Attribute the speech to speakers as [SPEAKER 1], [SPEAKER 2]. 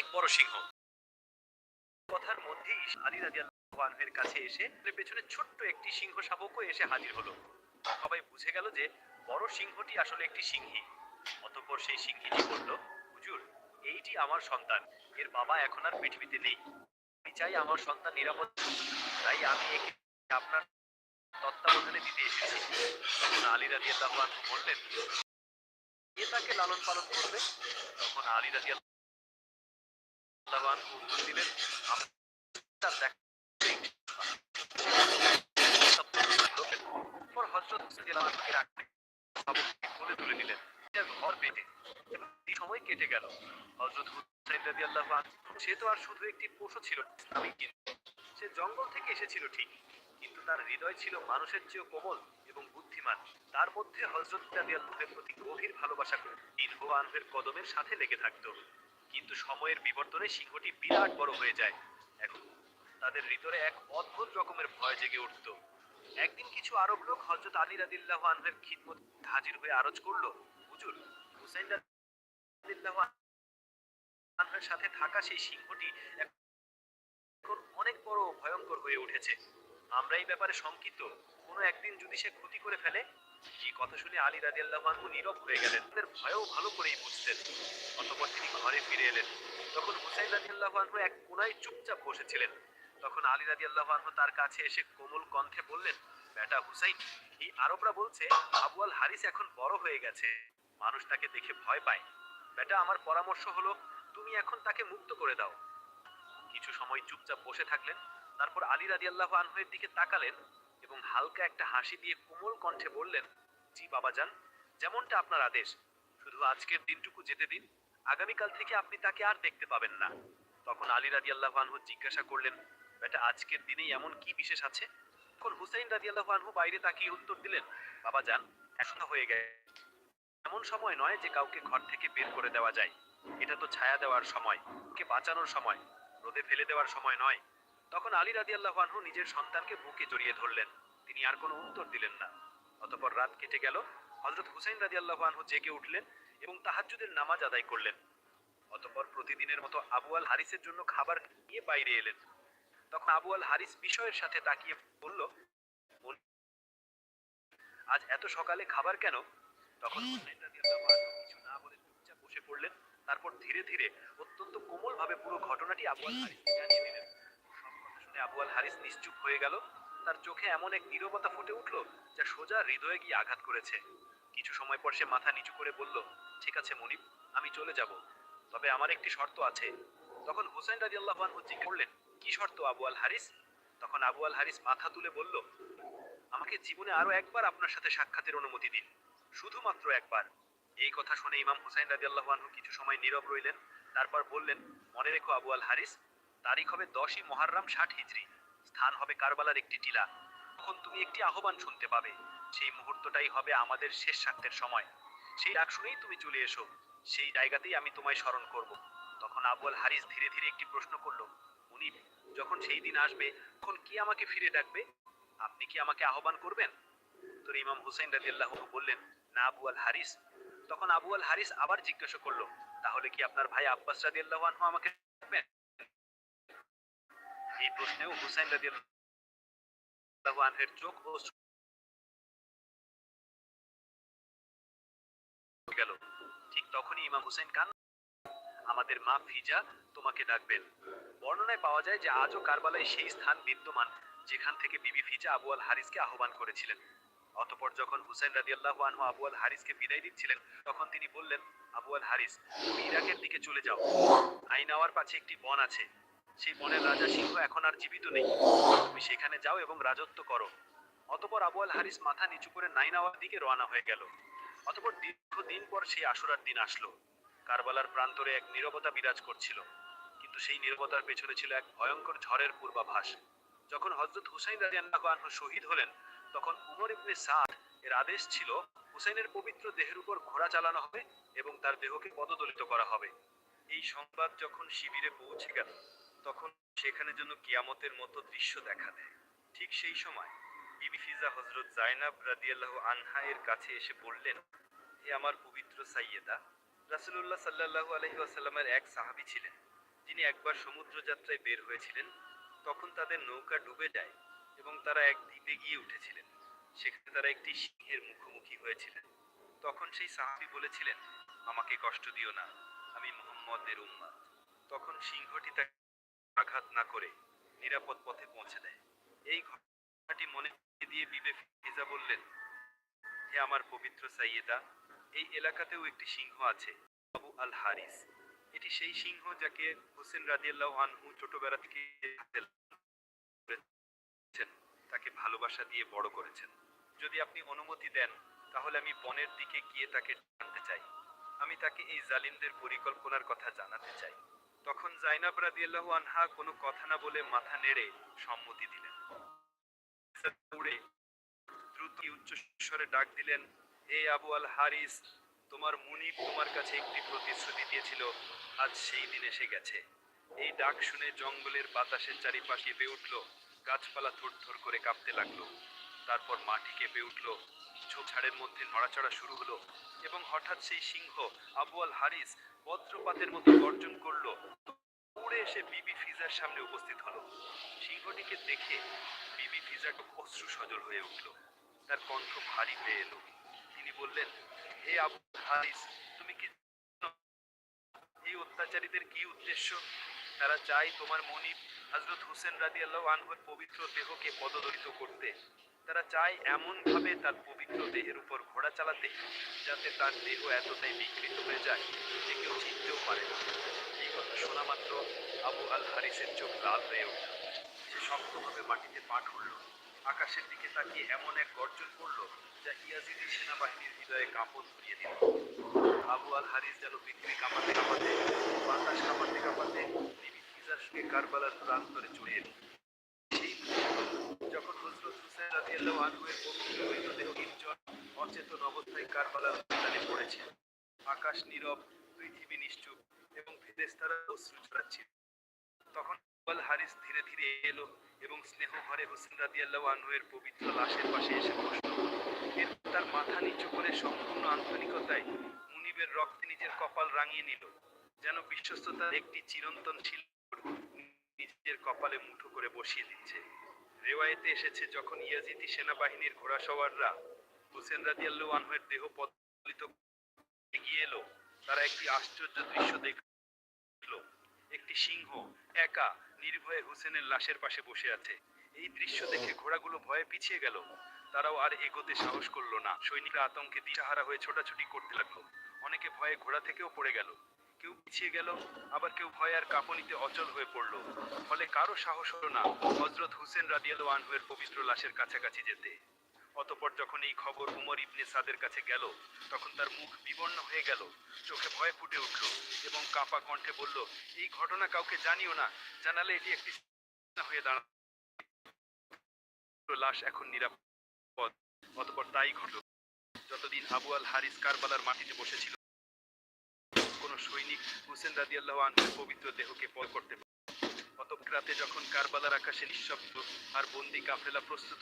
[SPEAKER 1] অনেক বড় সিংহ। কথার মধ্যেই আলী আনহুর কাছে এসে পেছনে ছোট্ট একটি সিংহ শাবকও এসে হাজির হলো। সবাই বুঝে গেল যে বড় সিংহটি আসলে একটি সিংহী। অতঃপর সেই সিংহীটি বলল, হুজুর, এইটি আমার সন্তান। এর বাবা এখন আর পৃথিবীতে নেই। আমি চাই আমার সন্তান নিরাপদ তাই আমি একে আপনার তত্ত্বাবধানে দিতে এসেছি। তখন আলী রাদিয়াল্লাহু বললেন এ তাকে লালন পালন করবে? তখন আলী রাদিয়াল্লাহু আনহু উত্তর দিলেন সে তো আর শুধু একটি পশু ছিল সে জঙ্গল থেকে এসেছিল ঠিক, কিন্তু তার হৃদয় ছিল মানুষের চেয়েও কোমল এবং বুদ্ধিমান। তার মধ্যে রাদিয়াল্লাহুর প্রতি গভীর ভালোবাসা আনহের কদমের সাথে লেগে থাকতো। কিন্তু সময়ের বিবর্তনে সিংহটি বিরাট বড় হয়ে যায়। এখন তাদের হৃদয়ে এক অদ্ভুত রকমের ভয় জেগে উঠত। একদিন কিছু আরব লোক হযরত আলী রাদিল্লাহু আনহের খিদমত হাজির হয়ে আরজ করল, হুজুর, হুসাইন আনহের সাথে থাকা সেই সিংহটি এখন অনেক বড় ভয়ঙ্কর হয়ে উঠেছে। আমরা এই ব্যাপারে শঙ্কিত। কোনো একদিন যদি সে ক্ষতি করে ফেলে এই কথা শুনে আলী রাদিয়াল্লাহু আনহু নীরব হয়ে গেলেন। তাদের ভয়ও ভালো করেই বুঝতেন। অতঃপর তিনি ঘরে ফিরে এলেন। তখন হুসাইন এক কোনায় চুপচাপ বসেছিলেন। তখন আলী তার কাছে এসে কোমল কণ্ঠে বললেন, বেটা হুসাইন, এই আরবরা বলছে, আবু আল হারিস এখন বড় হয়ে গেছে। মানুষ তাকে দেখে ভয় পায়। বেটা, আমার পরামর্শ হলো, তুমি এখন তাকে মুক্ত করে দাও। কিছু সময় চুপচাপ বসে থাকলেন। তারপর আলী রাদিয়াল্লাহু আনহুয়ের দিকে তাকালেন। এবং হালকা একটা হাসি দিয়ে কোমল কণ্ঠে বললেন, জি বাবাজান, যেমনটা আপনার আদেশ। শুধু আজকের দিনটুকু যেতে দিন, আগামীকাল থেকে আপনি তাকে আর দেখতে পাবেন না। তখন আলী রাদিয়াল্লাহু আনহু জিজ্ঞাসা করলেন, বেটা, আজকের দিনেই এমন কি বিশেষ আছে? তখন হুসাইন রাদিয়াল্লাহু আনহু বাইরে তাকিয়ে উত্তর দিলেন, বাবাজান, এখনও হয়ে গেছে। এমন সময় নয় যে কাউকে ঘর থেকে বের করে দেওয়া যায়। এটা তো ছায়া দেওয়ার সময় কে বাঁচানোর সময়, রোদে ফেলে দেওয়ার সময় নয়। তখন আলী রাদিয়াল্লাহু আনহু নিজের সন্তানকে বুকে জড়িয়ে ধরলেন। তিনি আর কোনো উত্তর দিলেন না। অতঃপর রাত কেটে গেল। হযরত হুসাইন রাদিয়াল্লাহু আনহু জেগে উঠলেন এবং তাহাজ্জুদের নামাজ আদায় করলেন। অতঃপর প্রতিদিনের মতো আবু আল হারিসের জন্য খাবার নিয়ে বাইরে এলেন। তখন আবু আল হারিস বিষয়ের সাথে তাকিয়ে বলল আজ এত সকালে খাবার কেন? তখন কিছু না বলে চুপচাপ বসে পড়লেন। তারপর ধীরে ধীরে অত্যন্ত কোমল ভাবে পুরো ঘটনাটি আবু আল হারিসকে জানিয়ে দিলেন। সব কথা শুনে আবু আল হারিস নিশ্চুপ হয়ে গেল। তার চোখে এমন এক নীরবতা ফুটে উঠল যা সোজা হৃদয়ে গিয়ে আঘাত করেছে। কিছু সময় পর সে মাথা নিচু করে বলল, ঠিক আছে মনিব, আমি চলে যাব। তবে আমার একটি শর্ত আছে। তখন হুসাইন রাদিয়াল্লাহু আনহু জিজ্ঞেস করলেন, কি শর্ত আবু আল হারিস তখন আবু আল হারিস মাথা তুলে বলল, আমাকে জীবনে আরও একবার আপনার সাথে সাক্ষাতের অনুমতি দিন। শুধুমাত্র একবার। এই কথা শুনে ইমাম হুসাইন রাদিয়াল্লাহু আনহু কিছু সময় নীরব রইলেন। তারপর বললেন, মনে রেখো আবু আল হারিস তারিখ হবে দশই মহাররাম ষাট হিজরি। স্থান হবে কারবালার একটি টিলা। তখন তুমি একটি আহ্বান শুনতে পাবে। সেই মুহূর্তটাই হবে আমাদের শেষ স্বার্থের সময়। সেই ডাক শুনেই তুমি চলে এসো। সেই জায়গাতেই আমি তোমায় স্মরণ করব। তখন আবু আল হারিস ধীরে ধীরে একটি প্রশ্ন করল, উনি যখন সেই দিন আসবে, তখন কি আমাকে ফিরে ডাকবে? আপনি কি আমাকে আহ্বান করবেন? তোর ইমাম হুসাইন রাদিয়াল্লাহু আনহু বললেন, না আবু আল হারিস তখন আবু আল হারিস আবার জিজ্ঞাসা করল, তাহলে কি আপনার ভাই আব্বাস রাদিয়াল্লাহু আনহু আমাকে প্রশ্নেও হুসাইন চোখ ও গেল। ঠিক তখনই ইমাম আমাদের মা ফিজা, তোমাকে ডাকবেন। বর্ণনায় পাওয়া যায় যে আজও কারবালায় সেই স্থান বিদ্যমান, যেখান থেকে বিবি ফিজা আবু আল হারিসকে আহ্বান করেছিলেন। অতপর যখন হুসেন রাদিয়াল্লাহু আনহু আবু আল হারিসকে বিদায় দিচ্ছিলেন, তখন তিনি বললেন, আবু আল হারিস তুমি ইরাকের দিকে চলে যাও। আইনাওয়ার পাশে একটি বন আছে। সেই বনের রাজা সিংহ এখন আর জীবিত নেই। তুমি সেখানে যাও এবং রাজত্ব করো। অতঃপর আবু আল হারিস মাথা নিচু করে নাইনাওয়ার দিকে রওনা হয়ে গেল। অতঃপর দীর্ঘদিন পর সেই আশুরার দিন আসলো। কারবালার প্রান্তরে এক নীরবতা বিরাজ করছিল। কিন্তু সেই নীরবতার পেছনে ছিল এক ভয়ঙ্কর ঝড়ের পূর্বাভাস। যখন হজরত হুসাইন রাদিয়াল্লাহু আনহু শহীদ হলেন, তখন উমর ইবনে সাদ এর আদেশ ছিল, হুসাইনের পবিত্র দেহের উপর ঘোড়া চালানো হবে এবং তার দেহকে পদদলিত করা হবে। এই সংবাদ যখন শিবিরে পৌঁছে গেল তখন সেখানে যেন কিয়ামতের মতো দৃশ্য দেখা দেয়। ঠিক সেই সময় বিবি ফিজা হজরত জাইনাব রাদিয়াল্লাহু আনহা এর কাছে এসে বললেন, হে আমার পবিত্র সাইয়েদা, রাসূলুল্লাহ সাল্লাল্লাহু আলাইহি ওয়াসাল্লামের এক সাহাবী ছিলেন। যিনি একবার সমুদ্র যাত্রায় বের হয়েছিলেন, তখন তাদের নৌকা ডুবে যায় এবং তারা এক দ্বীপে গিয়ে উঠেছিলেন। সেখানে তারা একটি সিংহের মুখোমুখি হয়েছিলেন। তখন সেই সাহাবি বলেছিলেন, আমাকে কষ্ট দিও না, আমি মুহাম্মদের উম্মাদ। তখন সিংহটি তাকে আঘাত না করে নিরাপদ পথে পৌঁছে দেয়। এই ঘটনাটি মনে দিয়ে বিবে ফিজা বললেন, হে আমার পবিত্র সাইয়েদা, এই এলাকাতেও একটি সিংহ আছে, আবু আল হারিস এটি সেই সিংহ যাকে হোসেন রাদিয়াল্লাহু আনহু ছোটবেলা থেকে তাকে ভালোবাসা দিয়ে বড় করেছেন। যদি আপনি অনুমতি দেন, তাহলে আমি বনের দিকে গিয়ে তাকে জানতে চাই। আমি তাকে এই জালিমদের পরিকল্পনার কথা জানাতে চাই। তখন জাইনাব রাদিয়াল্লাহু আনহা কোনো কথা না বলে মাথা নেড়ে সম্মতি দিলেন। উড়ে দ্রুত উচ্চ স্বরে ডাক দিলেন হে আবু আল হারিস, তোমার মুনিব তোমার কাছে একটি প্রতিশ্রুতি দিয়েছিল, আজ সেই দিন এসে গেছে। এই ডাক শুনে জঙ্গলের বাতাসের চারিপাশে কেঁপে উঠল, গাছপালা থরথর করে কাঁপতে লাগল। তারপর মাটি কেঁপে উঠল ঝোপঝাড়ের মধ্যে নড়াচড়া শুরু হলো এবং হঠাৎ সেই সিংহ আবু আল হারিস বজ্রপাতের মতো গর্জন করল। উড়ে এসে বিবি ফিজার সামনে উপস্থিত হলো। সিংহটিকে দেখে বিবি ফিজা অশ্রু সজল হয়ে উঠল। তার কণ্ঠ ভারী হয়ে এলো। তিনি বললেন, হে আবু হারিস, তুমি কি এই অত্যাচারীদের কি উদ্দেশ্য? তারা চায় তোমার মনিব হজরত হোসেন রাদি আল্লাহ আনহুর পবিত্র দেহকে পদদলিত করতে। তারা চায় এমন ভাবে তার পবিত্র দেহের উপর ঘোড়া চালাতে যাতে তার দেহ এতটাই বিকৃত হয়ে যায় যে কেউ চিনতেও পারে না। এই কথা শোনা মাত্র আবু আল হারিসের চোখ লাল হয়ে উঠল। সে শক্তভাবে মাটিতে পা ঠুলল আকাশের দিকে তাকিয়ে এমন এক গর্জন করল যা ইয়াজিদি সেনাবাহিনীর হৃদয়ে কাঁপন ধরিয়ে দিল। আবু আল হারিস যেন বিক্রি কাঁপাতে কাঁপাতে, বাতাস কাঁপাতে কাঁপাতে ফিজার সঙ্গে কারবালার প্রান্তরে সেই মুহূর্ত যখন হজরত হুসেন পবিত্র মৃতদেহ নির্জন, অচেতন অবস্থায় কারবালার ময়দানে পড়েছে। আকাশ নীরব, পৃথিবী নিশ্চুপ এবং ফেরেশতারা অশ্রু ছড়াচ্ছিল। তখন হারিস ধীরে ধীরে এলো এবং স্নেহ ভরে হোসেন রাদিয়াল্লাহু আনহু এর পবিত্র লাশের পাশে এসে বসল এরপর তার মাথা নিচু করে সম্পূর্ণ আন্তরিকতায় মুনিবের রক্তে নিজের কপাল রাঙিয়ে নিল, যেন বিশ্বস্ততার একটি চিরন্তন শিল্প নিজের কপালে মুঠো করে বসিয়ে দিচ্ছে। রেওয়ায়েতে এসেছে যখন ইয়াজিদি সেনাবাহিনীর ঘোড়া সওয়াররা হোসেন রাদিয়াল্লাহু আনহুয়ের দেহ পদলিত এগিয়ে এলো। তারা একটি আশ্চর্য দৃশ্য দেখল। একটি সিংহ একা নির্ভয়ে হোসেনের লাশের পাশে বসে আছে। এই দৃশ্য দেখে ঘোড়াগুলো ভয়ে পিছিয়ে গেল। তারাও আর এগোতে সাহস করল না। সৈনিকরা আতঙ্কে দিশাহারা হয়ে ছোটাছুটি করতে লাগল। অনেকে ভয়ে ঘোড়া থেকেও পড়ে গেল। কেউ পিছিয়ে গেল, আবার কেউ ভয়ে আর কাঁপনিতে অচল হয়ে পড়ল। ফলে কারও সাহস হলো না হজরত হুসেন রাদিয়াল আনহুয়ের পবিত্র লাশের কাছাকাছি যেতে। অতপর যখন এই খবর উমর ইবনে সাদের কাছে গেল, তখন তার মুখ বিবর্ণ হয়ে গেল, চোখে ভয় ফুটে উঠল এবং কাঁপা কণ্ঠে বলল, এই ঘটনা কাউকে জানিও না, জানালে এটি একটি হয়ে দাঁড়া লাশ এখন নিরাপদ। অতপর তাই ঘটল। যতদিন আবু আল হারিস কারবালার মাটিতে বসেছিল কোন সৈনিক হুসেন আল্লাহ আনহুর পবিত্র দেহকে পর করতে পারে। অত রাতে যখন কারবালার আকাশে নিঃশব্দ আর বন্দি কাফেলা প্রস্তুত